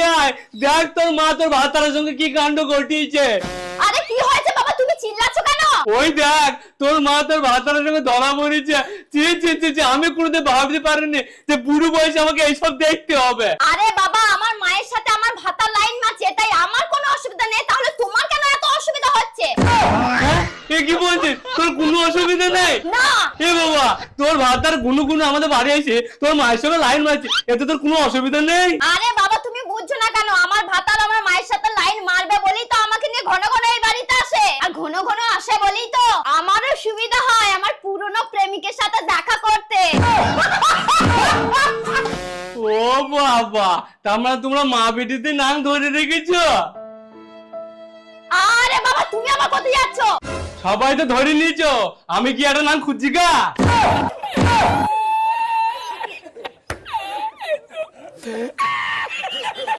এদিকে আয় দেখ তোর মা তোর ভাতারের সঙ্গে কি কাণ্ড ঘটিয়েছে। আরে কি হয়েছে বাবা? তুমি চিল্লাচ্ছ কেন? ওই দেখ তোর মা তোর ভাতারের সঙ্গে ধরা মরেছে। চি চি চি চি, আমি কোনোদিন ভাবতে পারিনি যে বুড়ো বয়সে আমাকে এইসব দেখতে হবে। আরে বাবা আমার মায়ের সাথে আমার ভাতার লাইন মারছে তাই আমার কোনো অসুবিধা নেই তাহলে তোমার কেন এত অসুবিধা হচ্ছে? হ্যাঁ? এ কি বলছিস? তোর কোনো অসুবিধা নেই? না। এ বাবা তোর ভাতার গুনু গুনু আমাদের বাড়ি এসে তোর মায়ের সঙ্গে লাইন মারছে এতে তোর কোনো অসুবিধা নেই? আরে বাবা তুমি বুঝছ না কেন আমার ভাতার আমার মায়ের সাথে লাইন মারবে বলেই তো আমাকে নিয়ে ঘন ঘন এই বাড়িতে আসে আর ঘন ঘন আসে বলেই তো। আমারও সুবিধা হয় আমার পুরনো প্রেমিকের সাথে দেখা করতে। ও বাবা তার মানে তোমরা মা বেটিতে নাম ধরে রেখেছো? আরে বাবা তুমি আমার কোথায় যাচ্ছ? সবাই তো ধরে নিয়েছো আমি কি একটা নাম খুঁজছি গা?